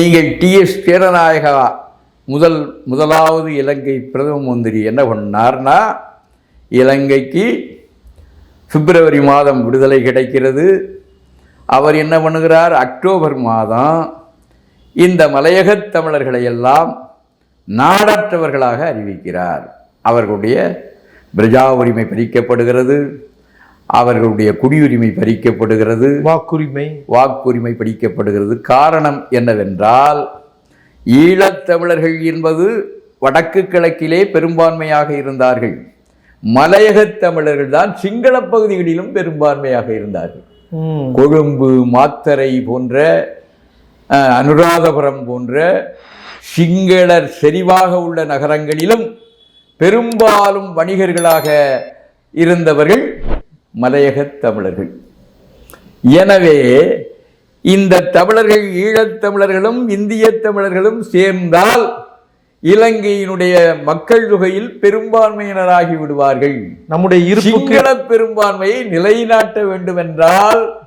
நீங்கள் டிஎஸ் வீரநாயகா முதல் முதலாவது இலங்கை பிரதம மந்திரி என்ன பண்ணார்னா இலங்கைக்கு பிப்ரவரி மாதம் விடுதலை கிடைக்கிறது. அவர் என்ன பண்ணுகிறார்? அக்டோபர் மாதம் இந்த மலையகத் தமிழர்களை எல்லாம் நாடற்றவர்களாக அறிவிக்கிறார். அவர்களுடைய பிரஜா உரிமை பிரிக்கப்படுகிறது அவர்களுடைய குடியுரிமை பறிக்கப்படுகிறது. வாக்குரிமை. வாக்குரிமை படிக்கப்படுகிறது காரணம் என்னவென்றால் ஈழத்தமிழர்கள் என்பது வடக்கு கிழக்கிலே பெரும்பான்மையாக இருந்தார்கள். மலையகத் தமிழர்கள் தான் சிங்கள பகுதிகளிலும் பெரும்பான்மையாக இருந்தார்கள். கொழும்பு மாத்தரை போன்ற அனுராதபுரம் போன்ற சிங்களர் செறிவாக உள்ள நகரங்களிலும் பெரும்பாலும் வணிகர்களாக இருந்தவர்கள் மலையகத் தமிழர்கள். எனவே இந்த தமிழர்கள் ஈழத் தமிழர்களும் இந்திய தமிழர்களும் சேர்ந்தால் இலங்கையினுடைய மக்கள் தொகையில் பெரும்பான்மையினராகி விடுவார்கள். நம்முடைய சிங்கள பெரும்பான்மையை நிலைநாட்ட வேண்டும் என்றால்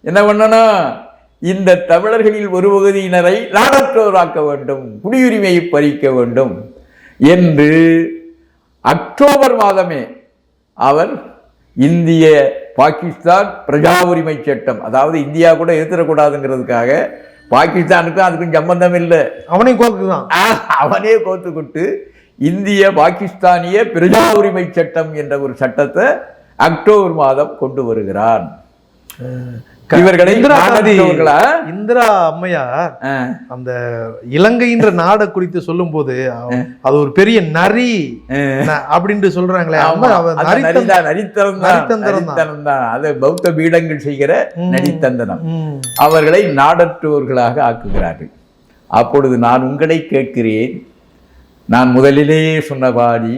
என்ன பண்ணணும்? இந்த தமிழர்களில் ஒரு பகுதியினரை நாடற்றோராக்க வேண்டும் குடியுரிமையை பறிக்க வேண்டும் என்று அக்டோபர் மாதமே அவர் இந்திய பாகிஸ்தான் பிரஜா உரிமை சட்டம். அதாவது இந்தியா கூட எதிர்த்தக்கூடாதுங்கிறதுக்காக பாகிஸ்தானுக்கும் அதுக்கும் சம்பந்தம் இல்லை. அவனை கோக்குதான் ஆ, அவனே கோத்துக்கிட்டு இந்திய பாகிஸ்தானிய பிரஜா உரிமை சட்டம் என்ற ஒரு சட்டத்தை அக்டோபர் மாதம் கொண்டு வருகிறான். இவர்களை இந்திரா அம்மையார் அந்த இலங்கைன்ற நாடை குறித்து சொல்லும்போது அவ- அது ஒரு பெரிய நரி அப்படின்ட்டு சொல்றாங்களே நரித்தந்திரம் தான். அது பௌத்த பீடங்கள் செய்கிற ம். நரித்தந்தனம். ம். அவர்களை நாடற்றோர்களாக ஆக்குகிறார்கள். அப்பொழுது நான் உங்களை கேட்கிறேன். நான் முதலிலேயே சொன்னபாடி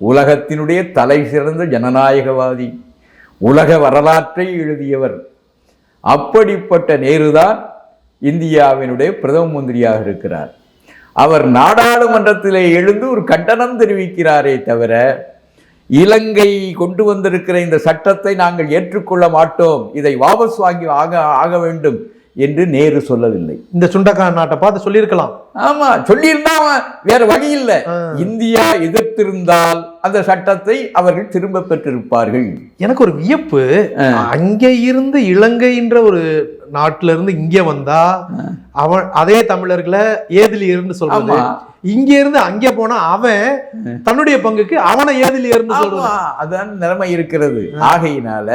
உலகத்தினுடைய தலை சிறந்த ஜனநாயகவாதி உலக வரலாற்றை எழுதியவர் அப்படிப்பட்ட நேருதான் இந்தியாவினுடைய பிரதம மந்திரியாக இருக்கிறார். அவர் நாடாளுமன்றத்திலே எழுந்து ஒரு கண்டனம் தெரிவிக்கிறாரே தவிர இலங்கை கொண்டு வந்திருக்கிற இந்த சட்டத்தை நாங்கள் ஏற்றுக்கொள்ள மாட்டோம் இதை வாபஸ் வாங்கி ஆக ஆக வேண்டும் என்று நேரு சொல்லவில்லை. இந்த சுண்டக்கான் நாட்டை பார்த்து சொல்லியிருக்கலாம். ஆமா சொல்லியிருந்தா வேற வழி இல்லை. இந்தியா எதிர்த்திருந்தால் அந்த சட்டத்தை அவர்கள் திரும்ப பெற்றிருப்பார்கள். எனக்கு ஒரு வியப்பு. அங்க இருந்து இலங்கைன்ற ஒரு நாட்டுல இருந்து இங்க வந்தா அவன் அதே தமிழர்களை ஏதிலி இருந்து சொல்றது. ஆமா. இங்க இருந்து அங்க போனா அவன் தன்னுடைய பங்குக்கு அவனை ஏதிலி இருந்து சொல்றது. ஆமா அதான் நிலைமை இருக்கிறது. ஆகையினால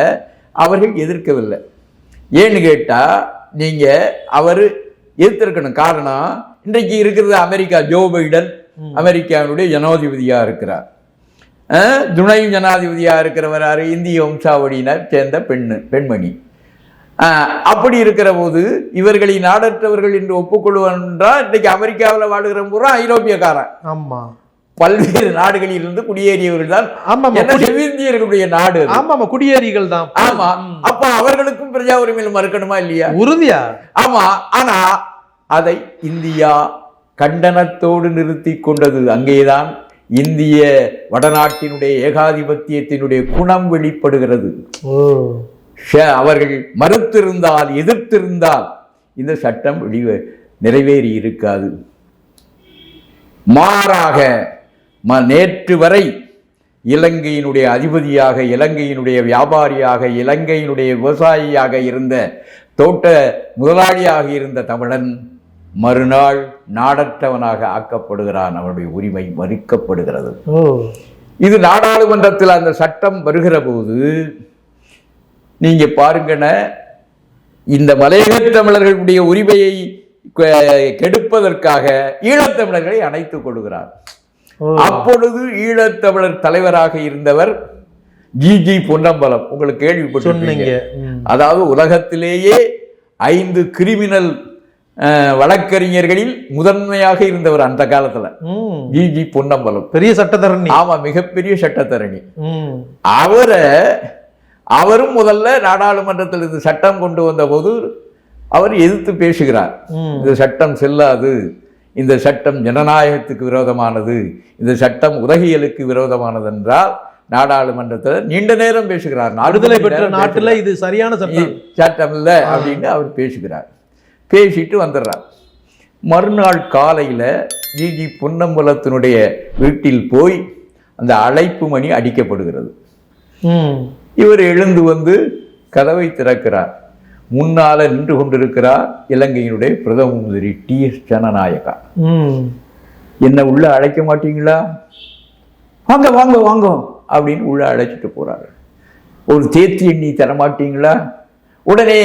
அவர்கள் எதிர்க்கவில்லை. ஏன்னு கேட்டா நீங்க அவர் எதிர்த்திருக்கணும். காரணம் இன்றைக்கு இருக்கிறது அமெரிக்கா ஜோ பைடன். அமெரிக்காவினுடைய ஜனாதிபதியா இருக்கிறார். துணை ஜனாதிபதியா இருக்கிறவர் யாரு? இந்திய வம்சாவளியினர் சேர்ந்த பெண்ணு பெண்மணி. அப்படி இருக்கிற போது இவர்களை நாடற்றவர்கள் என்று ஒப்புக்கொள்வான் என்றால் இன்றைக்கு அமெரிக்காவில் வாழுகிற பூரா ஐரோப்பியக்காரன். ஆமா. பல்வேறு நாடுகளில் இருந்து குடியேறியவர்கள் தான். ஆமா என்ன செவ்விந்தியர்களுடைய நாடு. ஆமா ஆமா குடியேறிகள் தான். ஆமா. அப்ப அவர்களுக்கும் பிரஜா உரிமையில் மறுக்கணுமா இல்லையா? உறுதியா? ஆமா. ஆனா அதை இந்தியா கண்டனத்தோடு நிறுத்தி கொண்டது அங்கேதான் இந்திய வடநாட்டினுடைய ஏகாதிபத்தியத்தினுடைய குணம் வெளிப்படுகிறது. அவர்கள் மறுத்திருந்தால் எதிர்த்திருந்தால் இந்த சட்டம் வெளிவ நிறைவேறி இருக்காது. மாறாக ம நேற்று வரை இலங்கையினுடைய அதிபதியாக இலங்கையினுடைய வியாபாரியாக இலங்கையினுடைய விவசாயியாக இருந்த தோட்ட முதலாளியாக இருந்த தமிழன் மறுநாள் நாடற்றவனாக ஆக்கப்படுகிறான். அவனுடைய உரிமை மறுக்கப்படுகிறது. இது நாடாளுமன்றத்தில் அந்த சட்டம் வருகிற போது நீங்க பாருங்கண்ண இந்த மலையகத் தமிழர்களுடைய உரிமையை கெடுப்பதற்காக ஈழத்தமிழர்களை அணைத்துக் கொள்கிறார். அப்பொழுது ஈழத்தமிழர் தலைவராக இருந்தவர் ஜிஜி பொன்னம்பலம். உங்களுக்கு ம். அதாவது உலகத்திலேயே ஐந்து கிரிமினல் வழக்கறிஞர்களில் முதன்மையாக இருந்தவர் அந்த காலத்துல. ம். G G Ponnambalam. பெரிய சட்டத்தரணி. ஆமா மிகப்பெரிய சட்டத்தரணி. அவரை அவரும் முதல்ல நாடாளுமன்றத்தில் இந்த சட்டம் கொண்டு வந்த போது அவர் எதிர்த்து பேசுகிறார். இந்த சட்டம் செல்லாது இந்த சட்டம் ஜனநாயகத்துக்கு விரோதமானது இந்த சட்டம் உலகியலுக்கு விரோதமானது என்றால் நாடாளுமன்றத்தில் நீண்ட நேரம் பேசுகிறார். விடுதலை பெற்ற நாட்டுல. இது சரியான சட்டம். சட்டம் இல்லை அப்படின்னு அவர் பேசுகிறார். பேசிட்டு வந்துடுறார் மறுநாள் காலையில் ஜிஜி பொன்னம்பலத்தினுடைய வீட்டில் போய் அந்த அழைப்பு மணி அடிக்கப்படுகிறது. இவர் எழுந்து வந்து கதவை திறக்கிறார். முன்னால நின்று கொண்டிருக்கிறார் இலங்கையினுடைய பிரதம மந்திரி டி எஸ் ஜனநாயகா. என்ன உள்ள அழைக்க மாட்டீங்களா? வாங்க வாங்க வாங்க அப்படின்னு உள்ள அழைச்சிட்டு போறாரு. ஒரு தேத்தி எண்ணி தர மாட்டீங்களா உடனே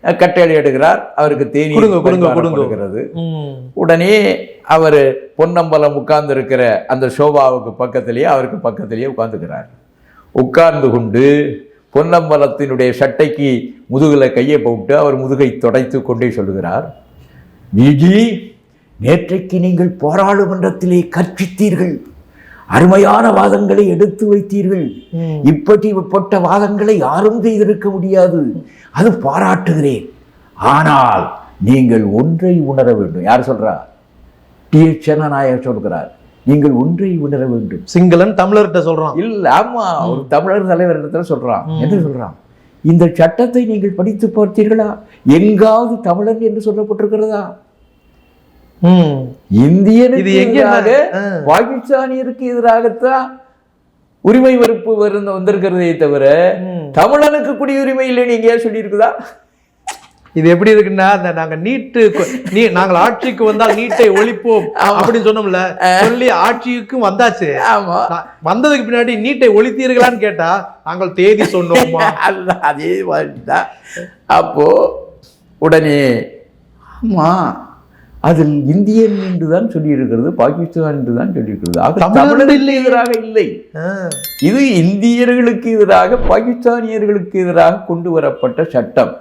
கட்டளை எடுக்கிறார். அவருக்கு தேநீர் கொடுங்க, கொடுங்க, கொடுங்க. பரிமாறப்படுகிறது. ம். உடனே அவர் பொன்னம்பலம் உட்கார்ந்து இருக்கிற அந்த சோபாவுக்கு பக்கத்திலேயே அவருக்கு பக்கத்திலேயே உட்கார்ந்துக்கிறார். உட்கார்ந்து கொண்டு பொன்னம்பலத்தினுடைய சட்டைக்கு முதுகுல கையை போட்டு அவர் முதுகை துடைத்து கொண்டே சொல்லுகிறார். விஜி நேற்றைக்கு நீங்கள் பாராளுமன்றத்திலே கற்பித்தீர்கள். அருமையான வாதங்களை எடுத்து வைத்தீர்கள். இப்படிப்பட்ட வாதங்களை யாரும் செய்திருக்க முடியாது. அது பாராட்டுகிறேன். ஆனால் நீங்கள் ஒன்றை உணர வேண்டும். யார் சொல்றா? டி எச் ஜனநாயகர் சொல்கிறார். நீங்கள் ஒன்றை உணர வேண்டும். சிங்களன் தமிழர்கிட்ட சொல்றான். இல்ல ஆமா ஒரு தமிழர் தலைவர் இடத்துல சொல்றான் என்ன சொல்றான். இந்த சட்டத்தை நீங்கள் படித்து பார்த்தீர்களா? எங்காவது தமிழன் என்று சொல்லப்பட்டிருக்கிறதா? இந்தியனுக்கு எதிராக. பாகிஸ்தானியருக்கு எதிராகத்தான் உரிமை வெறுப்பு வருந்த வந்திருக்கிறதே தவிர. தமிழனுக்கு குடியுரிமை இல்லைன்னு எங்கேயா சொல்லியிருக்குதா? இது எப்படி இருக்குன்னா அந்த நாங்க நீட்டு நீ நாங்கள் ஆட்சிக்கு வந்தால் நீட்டை ஒழிப்போம் அப்படின்னு சொன்னோம்ல சொல்லி ஆட்சிக்கும் வந்தாச்சு. வந்ததுக்கு பின்னாடி நீட்டை ஒழித்தீர்களான்னு கேட்டா நாங்கள் தேதி சொன்னோமா அதே மாதிரி தான் அப்போ உடனே ஆமா அதில் இந்தியன் என்று தான் சொல்லியிருக்கிறது பாகிஸ்தான் என்று தான் சொல்லியிருக்கிறது. ஆக தமிழன் தமிழனுக்கு எதிராக இல்லை. இது இந்தியர்களுக்கு எதிராக பாகிஸ்தானியர்களுக்கு எதிராக கொண்டு வரப்பட்ட சட்டம்.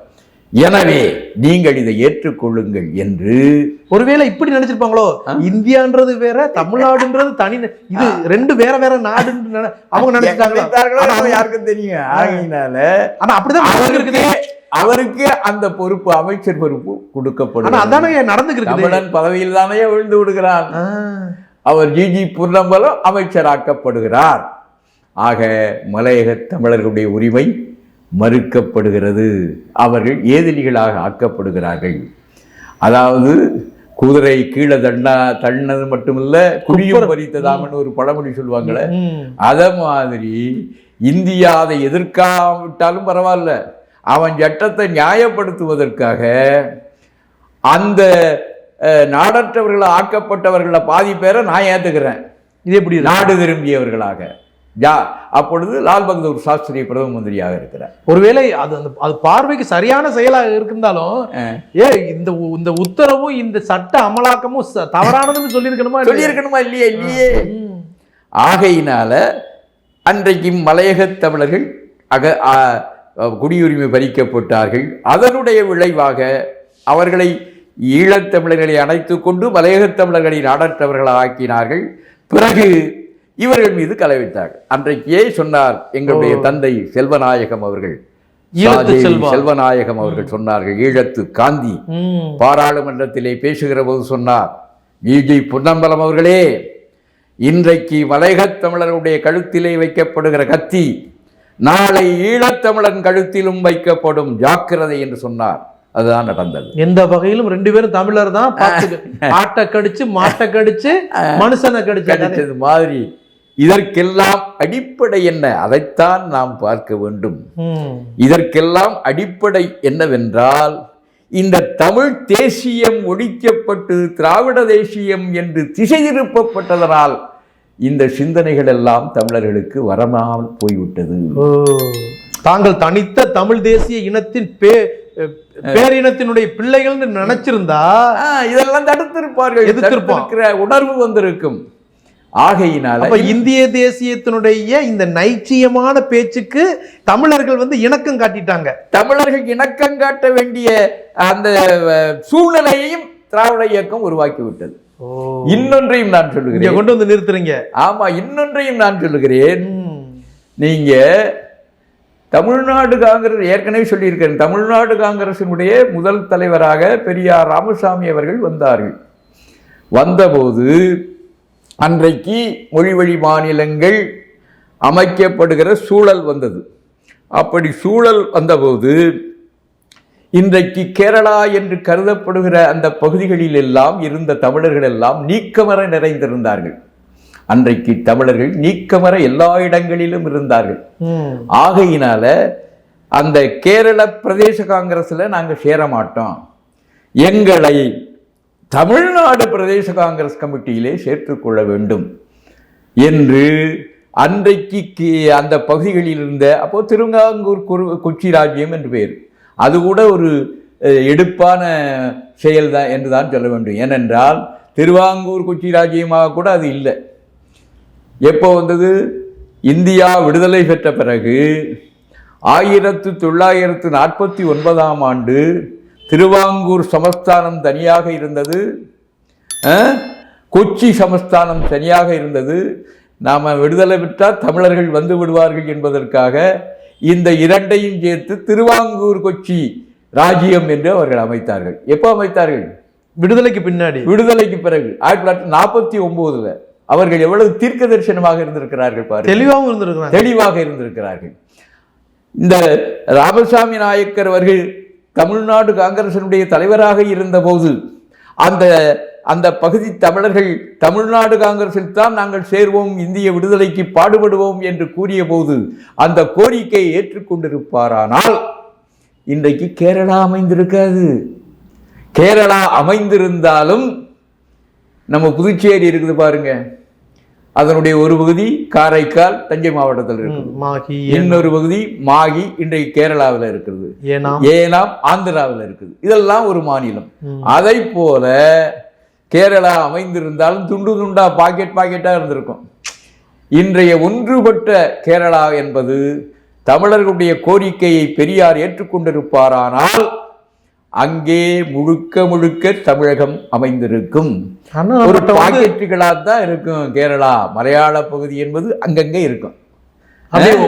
எனவே நீங்கள் இதை ஏற்றுக்கொள்ளுங்கள் என்று ஒருவேளை இப்படி நினைச்சிருப்பாங்களோ? இந்தியான்றது வேற தமிழ்நாடுன்றது தனி இது ரெண்டு வேற வேற நாடுன்னு அவங்க அவங்க- யாருக்கும் தெரியும். ஆகையினால ஆனா அப்படிதான் அவருக்கு அந்த பொறுப்பு அமைச்சர் பொறுப்பு ஆனா கொடுக்கப்படுகிறது அதானே நடந்துருக்கு தமிழன் பதவியில் தானே விழுந்து விடுகிறான். ஆ. அவர் ஜிஜி பூர்ணம்பலம் அமைச்சராக்கப்படுகிறார். ஆக மலையக தமிழர்களுடைய உரிமை மறுக்கப்படுகிறது. அவர்கள் ஏதிலிகளாக ஆக்கப்படுகிறார்கள். அதாவது குதிரை கீழே தண்ணா தண்ணது மட்டுமில்ல குடியும் பறித்ததாமன்னு ஒரு பழமொழி சொல்லுவாங்களே. அத மாதிரி இந்தியா அதை எதிர்க்காவிட்டாலும் பரவாயில்ல. அவன் சட்டத்தை நியாயப்படுத்துவதற்காக அந்த நாடற்றவர்களாக ஆக்கப்பட்டவர்களை பாதி பேரை நான் ஏத்துக்கிறேன் இது எப்படி? நாடு விரும்பியவர்களாக ஜா அப்பொழுது லால் பகதூர் சாஸ்திரி பிரதம மந்திரியாக இருக்கிறார் ஒருவேளை அது அந்த அது பார்வைக்கு சரியான செயலா இருந்தாலும் ஏ இந்த இந்த உத்தரவும் இந்த சட்ட அமலாக்கமும் தவறானதுன்னு சொல்லியிருக்கணுமா? சொல்லியிருக்கணுமா இல்லையே இல்லையே. ஆகையினால அன்றைக்கு மலையகத் தமிழர்கள் அக குடியுரிமை பறிக்கப்பட்டார்கள். அதனுடைய விளைவாக அவர்களை ஈழத்தமிழர்களை அணைத்துக் கொண்டு மலையகத் தமிழர்களை நாடற்றவர்களாக ஆக்கினார்கள். பிறகு இவர்கள் மீது களை வைத்தார்கள் அன்றைக்கே சொன்னார் எங்களுடைய தந்தை செல்வநாயகம் அவர்கள். செல்வநாயகம் அவர்கள் சொன்னார்கள். ஈழத்து காந்தி. பாராளுமன்றத்திலே பேசுகிற போது சொன்னார். விஜி பொன்னம்பலம் அவர்களே இன்றைக்கு மலையகத் தமிழருடைய கழுத்திலே வைக்கப்படுகிற கத்தி நாளை ஈழத்தமிழன் கழுத்திலும் வைக்கப்படும் ஜாக்கிரதை என்று சொன்னார். அதுதான் நடந்தது. எந்த வகையிலும் ரெண்டு பேரும் தமிழர் தான். ஆட்டை கடிச்சு மாட்டை கடிச்சு மனுஷனை கடிச்சு. கிடைச்சது மாதிரி. இதற்கெல்லாம் அடிப்படை என்ன? அதைத்தான் நாம் பார்க்க வேண்டும். இதற்கெல்லாம் அடிப்படை என்னவென்றால் இந்த தமிழ் தேசியம் ஒழிக்கப்பட்டு திராவிட தேசியம் என்று திசை திருப்பப்பட்டதனால் இந்த சிந்தனைகள் எல்லாம் தமிழர்களுக்கு வரமாமல் போய்விட்டது. தாங்கள் தனித்த தமிழ் தேசிய இனத்தின் பே பேரினத்தினுடைய பிள்ளைகள்னு நினைச்சிருந்தா இதெல்லாம் தடுத்திருப்பார்கள் எதிர்த்திருப்பான். தடுத்திருக்கிற உணர்வு வந்திருக்கும் ஆகையினால இந்திய தேசியத்தினுடைய இந்த நைச்சியமான பேச்சுக்கு தமிழர்கள் வந்து இணக்கம் காட்டிட்டாங்க தமிழர்கள் இணக்கம் காட்ட வேண்டிய அந்த சூழ்நிலையையும் திராவிட இயக்கம் உருவாக்கி விட்டது இன்னொன்றையும் நான் சொல்லுகிறேன். கொண்டு வந்து நிறுத்துறீங்க. ஆமா இன்னொன்றையும் நான் சொல்லுகிறேன். நீங்க தமிழ்நாடு காங்கிரஸ் ஏற்கனவே சொல்லியிருக்கிறேன் தமிழ்நாடு காங்கிரசினுடைய முதல் தலைவராக பெரியார் ராமசாமி அவர்கள் வந்தார்கள். வந்தபோது அன்றைக்கு மொழிவழி மாநிலங்கள் அமைக்கப்படுகிற சூழல் வந்தது. அப்படி சூழல் வந்தபோது இன்றைக்கு கேரளா என்று கருதப்படுகிற அந்த பகுதிகளில் எல்லாம் இருந்த தமிழர்கள் எல்லாம் நீக்கமர நிறைந்திருந்தார்கள். அன்றைக்கு தமிழர்கள் நீக்கமர எல்லா இடங்களிலும் இருந்தார்கள். ஆகையினால அந்த கேரள பிரதேச காங்கிரஸ்ல நாங்க சேர மாட்டோம் எங்களை தமிழ்நாடு பிரதேச காங்கிரஸ் கமிட்டியிலே சேர்த்துக்கொள்ள வேண்டும் என்று அன்றைக்கு அந்த பகுதிகளில் இருந்த அப்போ திருங்காங்கூர் குரு- கொச்சி ராஜ்யம் என்று பெயர் அது கூட ஒரு எடுப்பான செயல் தான் என்று தான் சொல்ல வேண்டும். ஏனென்றால் திருவாங்கூர் கொச்சி ராஜ்யமாக கூட அது இல்லை. எப்போ வந்தது? இந்தியா விடுதலை பெற்ற பிறகு ஆயிரத்து தொள்ளாயிரத்து நாற்பத்தி ஒன்பதாம் ஆண்டு திருவாங்கூர் சமஸ்தானம் தனியாக இருந்தது. கொச்சி சமஸ்தானம் தனியாக இருந்தது. நாம் விடுதலை பெற்றால் தமிழர்கள் வந்து விடுவார்கள் என்பதற்காக இந்த இரண்டையும் சேர்த்து திருவாங்கூர் கொச்சி ராஜ்யம் என்று அவர்கள் அமைத்தார்கள். எப்போ அமைத்தார்கள்? விடுதலைக்கு பின்னாடி. விடுதலைக்கு பிறகு. ஆயிரத்தி தொள்ளாயிரத்தி நாற்பத்தி ஒன்பதுல அவர்கள் எவ்வளவு தீர்க்க தரிசனமாக இருந்திருக்கிறார்கள் பாருங்க தெளிவாகவும் இருந்திருக்கிறாங்க. தெளிவாக இருந்திருக்கிறார்கள். இந்த ராமசாமி நாயக்கர் அவர்கள் தமிழ்நாடு காங்கிரசினுடைய தலைவராக இருந்தபோது அந்த அந்த பகுதி தமிழர்கள் தமிழ்நாடு காங்கிரஸில் தான் நாங்கள் சேர்வோம் இந்திய விடுதலைக்கு பாடுபடுவோம் என்று கூறிய போது அந்த கோரிக்கையை ஏற்றுக்கொண்டிருப்பாரானால் இன்றைக்கு கேரளா அமைந்திருக்காது. கேரளா அமைந்திருந்தாலும் நம்ம புதுச்சேரி இருக்குது பாருங்க. அதனுடைய ஒரு பகுதி காரைக்கால் தஞ்சை மாவட்டத்தில் இருக்கு மாகி இன்னொரு பகுதி மாகி இன்றைக்கு கேரளாவில் இருக்கிறது ஏனாம். ஏனாம் ஆந்திராவில் இருக்குது. இதெல்லாம் ஒரு மாநிலம். அதை போல கேரளா அமைந்திருந்தாலும் துண்டு துண்டா பாக்கெட் பாக்கெட்டா இருந்திருக்கும். இன்றைய ஒன்றுபட்ட கேரளா என்பது தமிழர்களுடைய கோரிக்கையை பெரியார் ஏற்றுக்கொண்டிருப்பாரானால் அங்கே முழுக்க முழுக்க தமிழகம் அமைந்திருக்கும். ஒரு நம்மகிட்ட வந்து பாக்கெட்டுகளா தான் இருக்கும் கேரளா. மலையாள பகுதி என்பது அங்கங்கே இருக்கும்.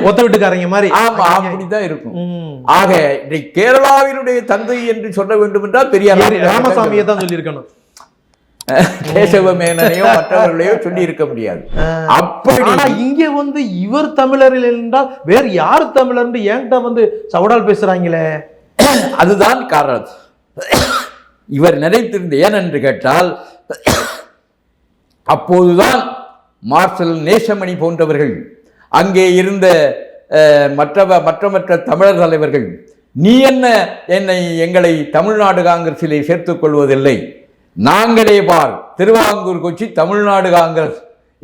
ஒத்த வீட்டுக்காரங்க மாதிரி. ஆமா அப்படிதான் இருக்கும். ஆக இன்றைக்கு கேரளாவினுடைய தந்தை என்று சொல்ல வேண்டும் என்றால் பெரியார் ராமசாமியை தான் சொல்லியிருக்கணும். கேசவ மேனனையோ மற்றவர்களையோ சொல்லி இருக்க முடியாது அப்படி இங்க வந்து இவர் தமிழர் என்றால் வேற யாரு தமிழர்னு என்கிட்ட வந்து சவடால் பேசுறாங்களே? அதுதான் காரணம். இவர் நினைத்திருந்த ஏனென்று கேட்டால் அப்போதுதான் மார்ஷல் நேசமணி போன்றவர்கள் அங்கே இருந்த அஹ், மற்ற மற்ற மற்ற தமிழர் தலைவர்கள் நீ என்ன என்னை எங்களை தமிழ்நாடு காங்கிரஸிலே சேர்த்துக் கொள்வதில்லை? நாங்களே பார். திருவாங்கூர் கொச்சி தமிழ்நாடு காங்கிரஸ்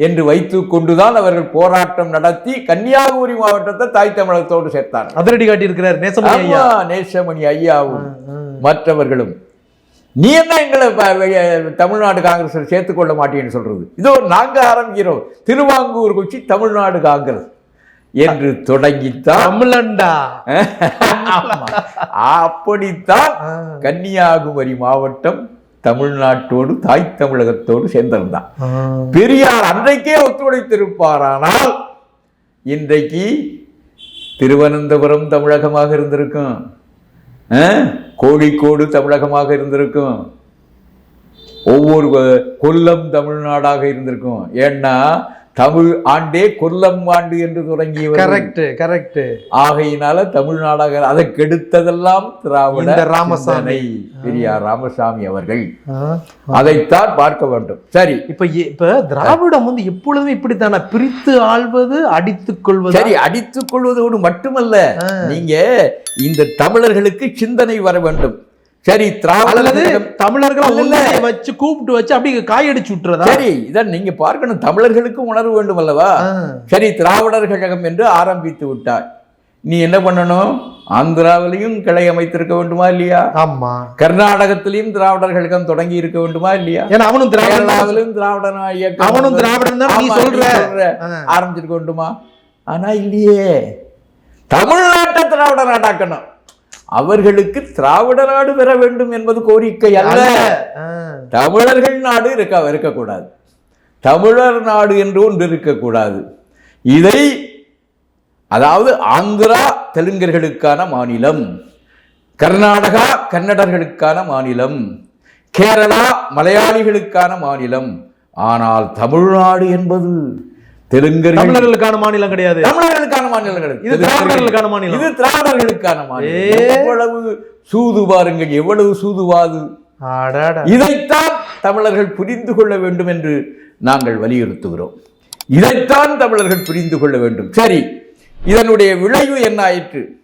என்று வைத்துக் கொண்டுதான் அவர்கள் போராட்டம் நடத்தி கன்னியாகுமரி மாவட்டத்தை தாய் தமிழகத்தோடு சேர்த்தார்கள். அதிரடி காட்டி இருக்கிறார் நேசமணி ஐயா. நேசமணி ஐயாவும். மற்றவர்களும். நீ என்ன எங்களை தமிழ்நாடு காங்கிரஸில் சேர்த்துக்கொள்ள மாட்டேன்னு சொல்றது? இதோ நாங்க ஆரம்பிக்கிறோம். திருவாங்கூர் கொச்சி தமிழ்நாடு காங்கிரஸ் என்று தொடங்கித்தான். தமிழண்டா. அப்படித்தான். கன்னியாகுமரி மாவட்டம் தமிழ்நாட்டோடு தாய் தமிழகத்தோடு சேர்ந்திருந்தான் ஆ. பெரியார் அன்றைக்கே ஒத்துழைத்திருப்பாரானால் இன்றைக்கு திருவனந்தபுரம் தமிழகமாக இருந்திருக்கும்? கோழிக்கோடு தமிழகமாக இருந்திருக்கும் ஒவ்வொரு கொல்லம் தமிழ்நாடாக இருந்திருக்கும் ஏன்னா தமிழ் ஆண்டே கொல்லம் ஆண்டு என்று தொடங்கியவர். கரெக்ட் கரெக்ட் ஆகையினால தமிழ்நாடாக அதை கெடுத்ததெல்லாம் திராவிட ராமசாமி. பெரியார் ராமசாமி அவர்கள். அதைத்தான் பார்க்க வேண்டும். சரி. இப்ப இப்ப திராவிடம் வந்து எப்பொழுதுமே இப்படித்தானே? பிரித்து ஆள்வது அடித்துக் கொள்வது? சரி அடித்துக் கொள்வதோடு மட்டுமல்ல. நீங்க இந்த தமிழர்களுக்கு சிந்தனை வர வேண்டும். சரி அல்லது திராவிடர்கள் தமிழர்களை. ஒன்றிய வச்சு கூப்பிட்டு வச்சு அப்படியே காயடிச்சு விட்டுறதா? சரி இதான் நீங்க பார்க்கணும். தமிழர்களுக்கு உணர்வு வேண்டும் அல்லவா. சரி திராவிடர் கழகம் என்று ஆரம்பித்து விட்டாய். நீ என்ன பண்ணணும்? ஆந்திராவிலையும் கிளை அமைத்திருக்க வேண்டுமா இல்லையா? ஆமா. கர்நாடகத்திலையும் திராவிடர் கழகம் தொடங்கி இருக்க வேண்டுமா இல்லையா? ஏன்னா அவனும் திராவிடம் கேரளாவிலும் திராவிட இயக்கம் அவனும் திராவிடன் தான். நீ ஆமா, சொல்ற. ஆரம்பிச்சிருக்க வேண்டுமா? ஆனா இல்லையே. தமிழ்நாட்டை திராவிட நாடாக்கணும் அவர்களுக்கு திராவிட நாடு பெற வேண்டும் என்பது கோரிக்கை அல்ல. தமிழர்கள் நாடு இருக்க இருக்கக்கூடாது. தமிழர் நாடு என்று ஒன்று இருக்கக்கூடாது. இதை அதாவது ஆந்திரா தெலுங்கர்களுக்கான மாநிலம் கர்நாடகா கன்னடர்களுக்கான மாநிலம் கேரளா மலையாளிகளுக்கான மாநிலம் ஆனால் தமிழ்நாடு என்பது தெலுங்கர்கள் தமிழர்களுக்கான மாநிலம் கிடையாது. தமிழர்களுக்கான மாநிலம் கிடையாது. இது திராவிடர்களுக்கான மாநிலம். இது திராவிடர்களுக்கான மாநிலம். ஏ. எவ்வளவு சூது பாருங்கள் எவ்வளவு சூதுவாது. அடாடா. இதைத்தான் தமிழர்கள் புரிந்து கொள்ள வேண்டும் என்று நாங்கள் வலியுறுத்துகிறோம். இதைத்தான் தமிழர்கள் புரிந்து கொள்ள வேண்டும். சரி இதனுடைய விளைவு என்ன ஆயிற்று?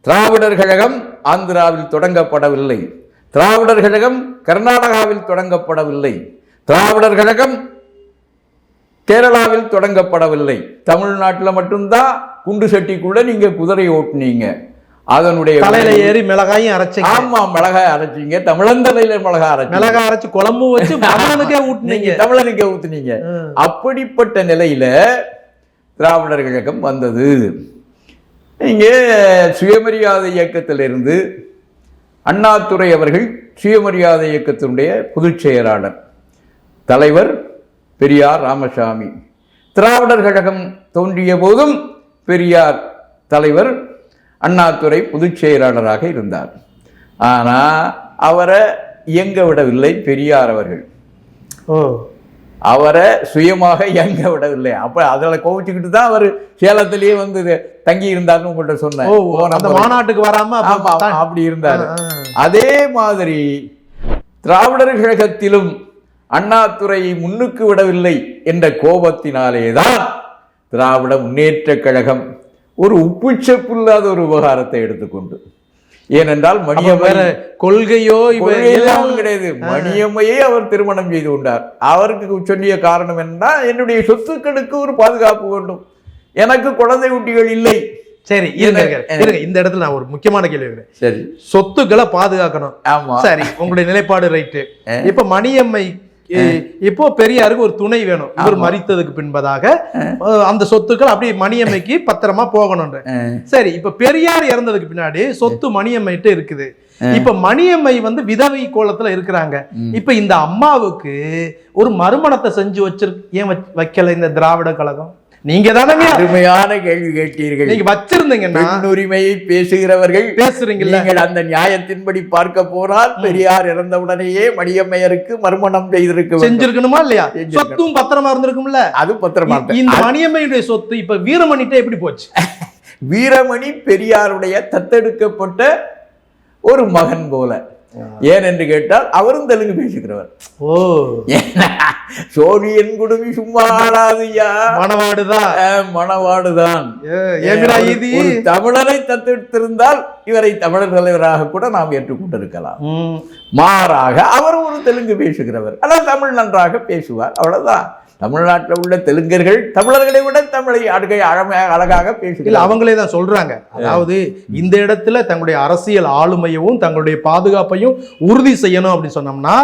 திராவிடர் கழகம் ஆந்திராவில் தொடங்கப்படவில்லை. திராவிடர் கழகம் கர்நாடகாவில் தொடங்கப்படவில்லை. திராவிடர் கழகம் கேரளாவில் தொடங்கப்படவில்லை. தமிழ்நாட்டில் மட்டும்தான் குண்டு சட்டிக்குள்ள நீங்க குதிரை ஓட்டுனீங்க. அதனுடைய தலையில ஏறி மிளகாயும் அரைச்சிங்க. ஆமா மிளகாய் அரைச்சீங்க. தமிழந்தலையில மிளகாய் அரைச்சீங்க. மிளகாய் அரைச்சு குழம்பு வச்சு மகனுக்கே நீங்க ஊட்டுனீங்க தமிழனுக்கு ஊத்துனீங்க. அப்படிப்பட்ட நிலையில திராவிடர் கழகம் வந்தது. இங்கே சுயமரியாதை இயக்கத்திலிருந்து அண்ணாதுரை அவர்கள் சுயமரியாதை இயக்கத்தினுடைய பொதுச் செயலாளர் தலைவர் பெரியார் ராமசாமி. திராவிடர் கழகம் தோன்றிய போதும் பெரியார் தலைவர் அண்ணாதுரை பொதுச் செயலாளராக இருந்தார். ஆனால் அவரை இயங்க விடவில்லை பெரியார் அவர்கள். ஓ. அவரை சுயமாக இயங்க விடவில்லை. அப்ப அதில் கோவிச்சுக்கிட்டு தான் அவர் சேலத்திலேயே வந்து தங்கி இருந்தார்னு உங்கள்கிட்ட சொன்னேன். மாநாட்டுக்கு வராம அப்ப ஆமா தான்- அப்படி இருந்தார். அதே மாதிரி திராவிடர் கழகத்திலும் அண்ணாதுரையை முன்னுக்கு விடவில்லை என்ற கோபத்தினாலேதான் திராவிட முன்னேற்ற கழகம் ஒரு உப்புச்சப்பில்லாத ஒரு விவகாரத்தை எடுத்துக்கொண்டு. ஏனென்றால் வேற கொள்கையோ கொள்கையெல்லாம் கிடையாது. மணியம்மையை அவர் திருமணம் செய்து கொண்டார். அவருக்கு சொல்லிய காரணம் என்ன? என்னுடைய சொத்துக்களுக்கு ஒரு பாதுகாப்பு வேண்டும். எனக்கு குழந்தை குட்டிகள் இல்லை. சரி இருங்க இருங்க, இந்த இடத்துல நான் ஒரு முக்கியமான கேள்வி சரி. சொத்துக்களை பாதுகாக்கணும். ஆமா. சரி உங்களுடைய நிலைப்பாடு ரைட்டு. இப்ப மணியம்மை இப்போ பெரியாருக்கு ஒரு துணை வேணும். இவர் மறித்ததுக்கு பின்பதாக அந்த சொத்துக்கள் அப்படியே மணியம்மைக்கு பத்திரமா போகணும்ன்ற. சரி இப்ப பெரியார் இறந்ததுக்கு பின்னாடி சொத்து மணியம்மைட்டு இருக்குது. இப்ப மணியம்மை வந்து விதவை கோலத்துல இருக்கிறாங்க. இப்ப இந்த அம்மாவுக்கு ஒரு மறுமணத்தை செஞ்சு வச்சிரு ஏன் வைக்கல இந்த திராவிட கழகம்? நீங்க தானங்க அருமையான கேள்வி கேட்டீர்கள். நீங்க வச்சிருந்தீங்கன்னா உரிமையை பேசுகிறவர்கள் பேசுறீங்கல்ல. நீங்கள் அந்த நியாயத்தின்படி பார்க்க போனால் பெரியார் இறந்தவுடனேயே மணியம்மையருக்கு மறுமணம் செய்திருக்க. செஞ்சிருக்கணுமா இல்லையா. சொத்தும் பத்திரமா இருந்திருக்கும்ல? அது பத்திரமாக இந்த மணியம்மையுடைய சொத்து இப்ப வீரமணிட்ட எப்படி போச்சு? வீரமணி பெரியாருடைய தத்தெடுக்கப்பட்ட ஒரு மகன் போல. ஏன் என்று கேட்டால் அவரும் தெலுங்கு பேசுகிறவர் ஓ. ஏன்னா, சோழியன் குடுமி சும்மா ஆளாதுயா மணவாடுதான் மணவாடுதான் தமிழரை தத்தெடுத்திருந்தால் இவரை தமிழர் தலைவராக கூட நாம் ஏற்றுக்கொண்டிருக்கலாம். மாறாக அவர் ஒரு தெலுங்கு பேசுகிறவர். ஆனால் தமிழ் நன்றாக பேசுவார். அவ்வளவுதான். தமிழ்நாட்டில் உள்ள தெலுங்கர்கள் தமிழர்களை விட தமிழை அழகை அழமையாக அழகாக இல்ல பேசுகிறார் அவங்களே தான் சொல்றாங்க. அதாவது இந்த இடத்துல தங்களுடைய அரசியல் ஆளுமையவும் தங்களுடைய பாதுகாப்பையும் உறுதி செய்யணும் அப்படின்னு சொன்னோம்னா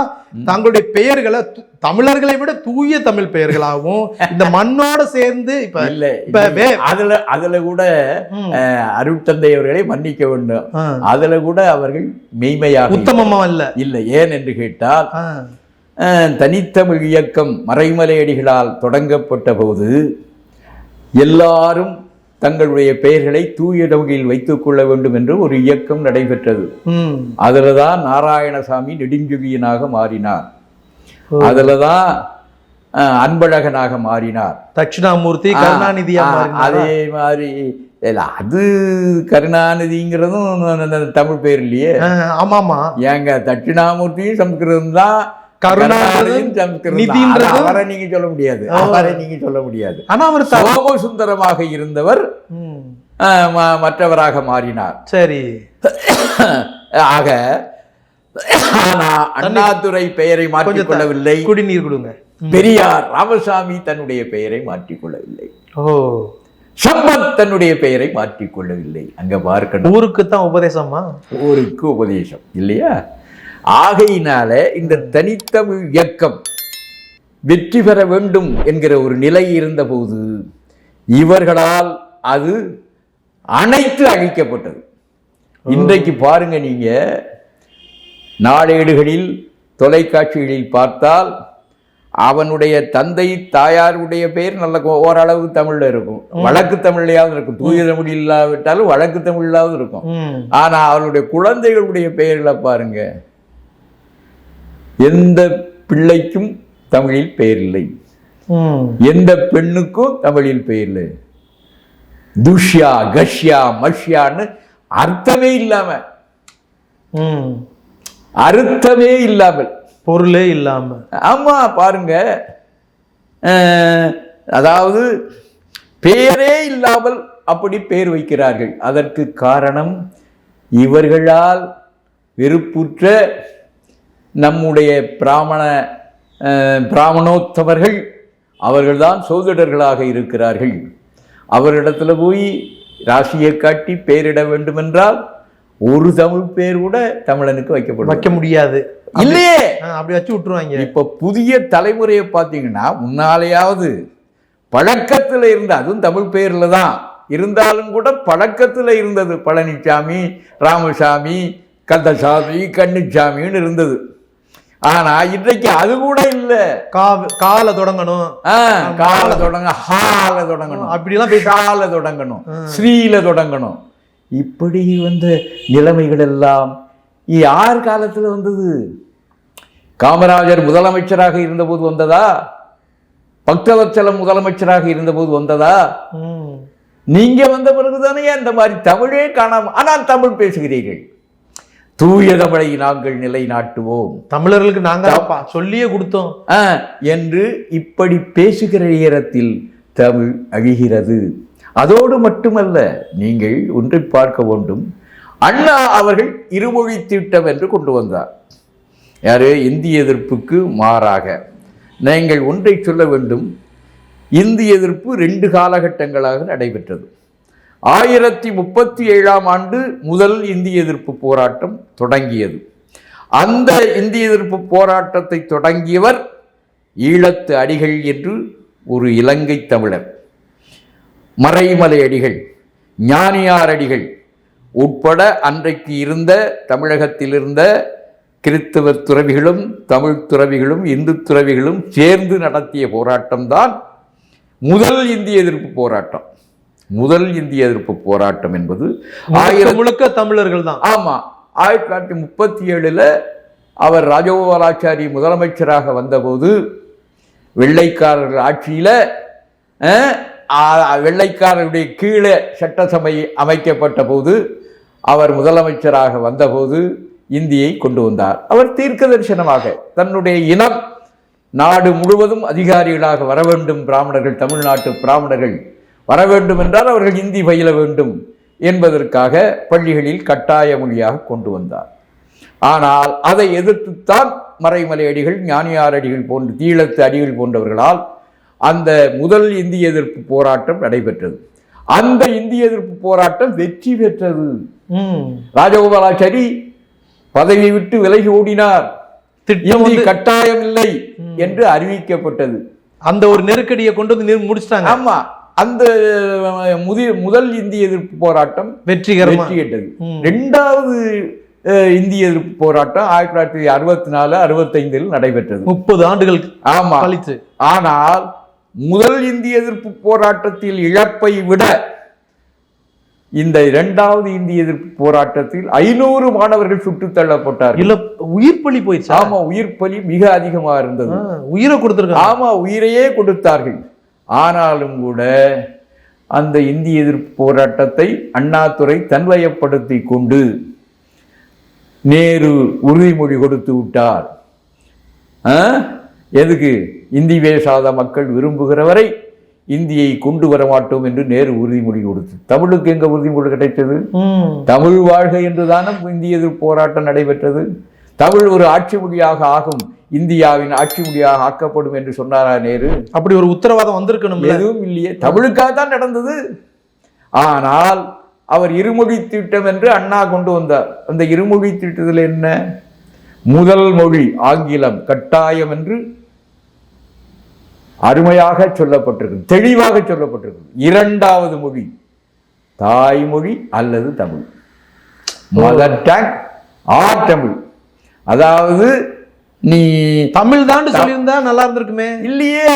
தங்களுடைய பெயர்களை தமிழர்களை விட தூய தமிழ் பெயர்களாகவும் இந்த மண்ணோட சேர்ந்து இப்ப இல்ல அதுல அதுல கூட அருட்தந்தை அவர்களை மன்னிக்க வேண்டும். அதுல கூட அவர்கள் மெய்மையாக. உத்தமமா இல்ல. இல்லை ஏன் என்று கேட்டால் தனித்தமிழ் இயக்கம் மறைமலையடிகளால் தொடங்கப்பட்ட போது எல்லாரும் தங்களுடைய பெயர்களை தூய வகையில் வைத்துக் கொள்ள வேண்டும் என்று ஒரு இயக்கம் நடைபெற்றது. அதில் தான் நாராயணசாமி நெடுஞ்செழியனாக மாறினார். அதில் தான் அன்பழகனாக மாறினார் தட்சிணாமூர்த்தி மாறினாரா? அதே மாதிரி அது கருணாநிதிங்கிறதும் தமிழ் பேர் இல்லையே ஆமாமா ஏங்க தட்சிணாமூர்த்தியும் சம்ஸ்கிருதம் தான் கருணாநிதியும் கருணாநிதியும் சம்ஸ்கிருதம் தான். நிதின்றதும் அது அவரை நீங்க சொல்ல முடியாது. ஓ. அவரை நீங்க சொல்ல முடியாது. ஆனா அவர் த- சோமசுந்தரமாக இருந்தவர் மற்றவராக மாறினார். சரி. ஆக ஆனா அண்ணாதுரை பெயரை மாற்றிக் கொள்ளவில்லை குடிநீர் கொடுங்க. பெரியார் ராமசாமி தன்னுடைய பெயரை மாற்றிக் கொள்ளவில்லை ஓ. சம்பத் தன்னுடைய பெயரை மாற்றிக் கொள்ளவில்லை அங்க பார்க்கணும். ஊருக்கு தான் உபதேசமா? ஊருக்கு உபதேசம் இல்லையா? ஆகையினால இந்த தனித்தமிழ் இயக்கம் வெற்றி பெற வேண்டும் என்கிற ஒரு நிலை இருந்தபோது இவர்களால் அது அனைத்து அழிக்கப்பட்டது. இன்றைக்கு பாருங்க நீங்க நாளேடுகளில் தொலைக்காட்சிகளில் பார்த்தால் அவனுடைய தந்தை தாயாருடைய பெயர் நல்ல ஓரளவு தமிழ்ல இருக்கும். வழக்கு தமிழ்லையாவது இருக்கும். தூய தமிழ் இல்லாவிட்டாலும் வழக்கு தமிழ்லாவது இருக்கும். ஆனா அவருடைய குழந்தைகளுடைய பெயர்களை பாருங்க எந்த பிள்ளைக்கும் தமிழில் பெயர் இல்லை எந்த பெண்ணுக்கும் தமிழில் பெயர் இல்லை துஷ்யா கஷ்யா மஷ்யான்னு அர்த்தமே இல்லாம. ம். அர்த்தமே இல்லாமல். பொருளே இல்லாம. ஆமா பாருங்க. அதாவது பெயரே இல்லாமல் அப்படி பெயர் வைக்கிறார்கள். அதற்கு காரணம் இவர்களால் வெறுப்புற்ற நம்முடைய பிராமண பிராமணோத்தவர்கள் அவர்கள்தான் சோதிடர்களாக இருக்கிறார்கள். அவரிடத்துல போய் ராசியை காட்டி பெயரிட வேண்டுமென்றால் ஒரு தமிழ் பெயர் கூட தமிழனுக்கு வைக்கப்படும். வைக்க முடியாது. இல்லையே! அப்படி வச்சு விட்டுருவாங்க. இப்ப புதிய தலைமுறையை பார்த்தீங்கன்னா முன்னாலேயாவது பழக்கத்துல இருந்த அதுவும் தமிழ் பெயர்ல தான் இருந்தாலும் கூட பழக்கத்துல இருந்தது. பழனிசாமி ராமசாமி கந்தசாமி கன்னிச்சாமின்னு இருந்தது. ஆனா இன்றைக்கு அது கூட இல்ல. கால தொடங்கணும். கால தொடங்க ஹால தொடங்கணும். அப்படிலாம் பேச ஷால தொடங்கணும். ஸ்ரீல தொடங்கணும். இப்படி வந்த நிலைமைகள் எல்லாம் யார் காலத்துல வந்தது. காமராஜர் முதலமைச்சராக இருந்தபோது வந்ததா? பக்தவத்சலம் முதலமைச்சராக இருந்தபோது வந்ததா. நீங்க வந்த பிறகுதானே இந்த மாதிரி தமிழே காணாம ஆனால் தமிழ் பேசுகிறீர்கள். தூய தமிழை நாங்கள் நிலைநாட்டுவோம். தமிழர்களுக்கு நாங்க அப்பா சொல்லியே கொடுத்தோம். என்று இப்படி பேசுகிற நேரத்தில் தமிழ் அழிகிறது. அதோடு மட்டுமல்ல நீங்கள் ஒன்றை பார்க்க வேண்டும். அண்ணா அவர்கள் இருமொழி திட்டம் என்று கொண்டு வந்தார். யாரு? இந்திய எதிர்ப்புக்கு மாறாக. நீங்கள் ஒன்றை சொல்ல வேண்டும். இந்திய எதிர்ப்பு ரெண்டு காலகட்டங்களாக நடைபெற்றது. ஆயிரத்தி முப்பத்தி ஏழாம் ஆண்டு முதல் இந்திய எதிர்ப்பு போராட்டம் தொடங்கியது. அந்த இந்திய எதிர்ப்பு போராட்டத்தை தொடங்கியவர் ஈழத்து அடிகள் என்று ஒரு இலங்கை தமிழர். மறைமலை அடிகள் ஞானியார் அடிகள் உட்பட அன்றைக்கு இருந்த தமிழகத்தில் இருந்த கிறித்தவ துறவிகளும் தமிழ் துறவிகளும் இந்து துறவிகளும் சேர்ந்து நடத்திய போராட்டம்தான் முதல் இந்திய எதிர்ப்பு போராட்டம். முதல் இந்திய எதிர்ப்பு போராட்டம் என்பது ஆயிரத்தி முழுக்க தமிழர்கள் தான் ஆமா ஆயிரத்தி தொள்ளாயிரத்தி முப்பத்தி ஏழுல அவர் ராஜகோபாலாச்சாரி முதலமைச்சராக வந்தபோது வெள்ளைக்காரர்கள் ஆட்சியில வெள்ளைக்காரருடைய கீழே சட்டசபை அமைக்கப்பட்ட போது அவர் முதலமைச்சராக வந்தபோது இந்தியை கொண்டு வந்தார். அவர் தீர்க்க தரிசனமாக தன்னுடைய இனம் நாடு முழுவதும் அதிகாரிகளாக வர வேண்டும். பிராமணர்கள் தமிழ்நாட்டு பிராமணர்கள் வர வேண்டும் என்றால் அவர்கள் இந்தி பயில வேண்டும் என்பதற்காக பள்ளிகளில் கட்டாய மொழியாக கொண்டு வந்தார். ஆனால் அதை எதிர்த்துத்தான் மறைமலை அடிகள் ஞானியார் அடிகள் போன்ற தீழத்து அடிகள் போன்றவர்களால் அந்த முதல் இந்திய எதிர்ப்பு போராட்டம் நடைபெற்றது. அந்த இந்திய எதிர்ப்பு போராட்டம் வெற்றி பெற்றது. ராஜகோபாலாச்சாரி பதவி விட்டு விலகி ஓடினார். திட்டம் கட்டாயம் இல்லை என்று அறிவிக்கப்பட்டது. அந்த ஒரு நெருக்கடியை கொண்டு வந்து முடிச்சிட்டாங்க. ஆமா. அந்த அஹ், முதி முதல் இந்திய எதிர்ப்பு போராட்டம் வெற்றிகரமா. வெற்றி ம். ரெண்டாவது இந்திய எதிர்ப்பு போராட்டம் ஆயிரத்தி தொள்ளாயிரத்தி அறுபத்தி நாலு அறுபத்தைந்தில் நடைபெற்றது. முப்பது ஆண்டுகள் ஆமா. கழிச்சு ஆனால் முதல் இந்திய எதிர்ப்பு போராட்டத்தில் இழப்பை விட இந்த இரண்டாவது இந்திய எதிர்ப்பு போராட்டத்தில் ஐநூறு மாணவர்கள் சுட்டுத் தள்ளப்பட்டார்கள். இல்ல உயிர் பலி போயிடுச்சு? ஆமா உயிர் பலி மிக அதிகமா இருந்தது. உயிரை கொடுத்துருக்காங்க. ஆமா உயிரையே கொடுத்தார்கள். ஆனாலும் கூட அந்த இந்திய எதிர்ப்பு போராட்டத்தை அண்ணாதுரை தன்வயப்படுத்தி கொண்டு நேரு உறுதிமொழி கொடுத்து விட்டார்? எதுக்கு? இந்தி பேசாத மக்கள் விரும்புகிறவரை இந்தியை கொண்டு வர மாட்டோம் என்று நேரு உறுதிமொழி கொடுத்து. தமிழுக்கு எங்க உறுதிமொழி கிடைத்தது. தமிழ் வாழ்க என்றுதானே இந்திய எதிர்ப்பு போராட்டம் நடைபெற்றது? தமிழ் ஒரு ஆட்சி மொழியாக ஆகும். இந்தியாவின் ஆட்சி மொழியாக ஆக்கப்படும் என்று சொன்னாரா நேரு? அப்படி ஒரு உத்தரவாதம் வந்திருக்கணும்ல? எதுவும் இல்லையே. தமிழுக்காக தான் நடந்தது. ஆனால் அவர் இருமொழி திட்டம் என்று அண்ணா கொண்டு வந்தார். அந்த இருமொழி திட்டத்தில் என்ன? முதல் மொழி ஆங்கிலம் கட்டாயம் என்று அருமையாக சொல்லப்பட்டிருக்கு தெளிவாக சொல்லப்பட்டிருக்கு இரண்டாவது மொழி தாய்மொழி அல்லது Tamil. Mother tongue are Tamil. அதாவது நீ தமிழ் தான் சொல்லியிருந்தா நல்லா இருந்திருக்குமே. இல்லையே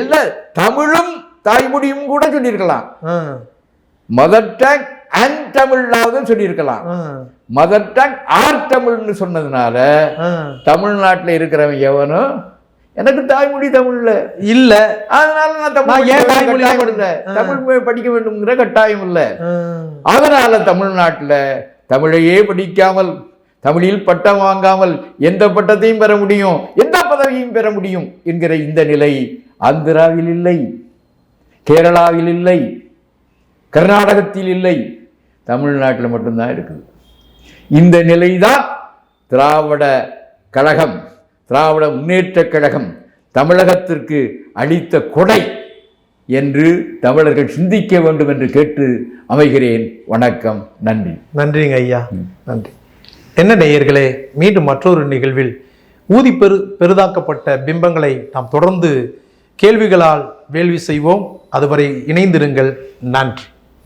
இல்ல தமிழும் தாய்மொழியும் கூட சொல்லியிருக்கலாம். மதர் டங் அண்ட் தமிழாவது சொல்லியிருக்கலாம். மதர் டங் ஆர் தமிழ்னு சொன்னதுனால. தமிழ்நாட்டில் இருக்கிறவன் எவனும் எனக்கு தாய்மொழி தமிழ்ல. இல்ல. அதனால நான் தமிழ் ஏன் தாய்மொழி தமிழ்? படிக்க வேண்டும்ங்கிற கட்டாயம் இல்லை. அதனால தமிழ்நாட்டுல தமிழையே படிக்காமல் தமிழில் பட்டம் வாங்காமல் எந்த பட்டத்தையும் பெற முடியும்? எந்த பதவியும் பெற முடியும்? என்கிற இந்த நிலை ஆந்திராவில் இல்லை கேரளாவில் இல்லை கர்நாடகத்தில் இல்லை தமிழ்நாட்டில் மட்டும்தான் இருக்குது. இந்த நிலைதான் திராவிட கழகம் திராவிட முன்னேற்றக் கழகம் தமிழகத்திற்கு அளித்த கொடை என்று தமிழர்கள் சிந்திக்க வேண்டும் என்று கேட்டு அமைகிறேன். வணக்கம் நன்றி. நன்றிங்க ஐயா. நன்றி. என்ன நேயர்களே மீண்டும் மற்றொரு நிகழ்வில் ஊதி பெரு பெரிதாக்கப்பட்ட பிம்பங்களை நாம் தொடர்ந்து கேள்விகளால் வேள்வி செய்வோம். அதுவரை இணைந்திருங்கள். நன்றி.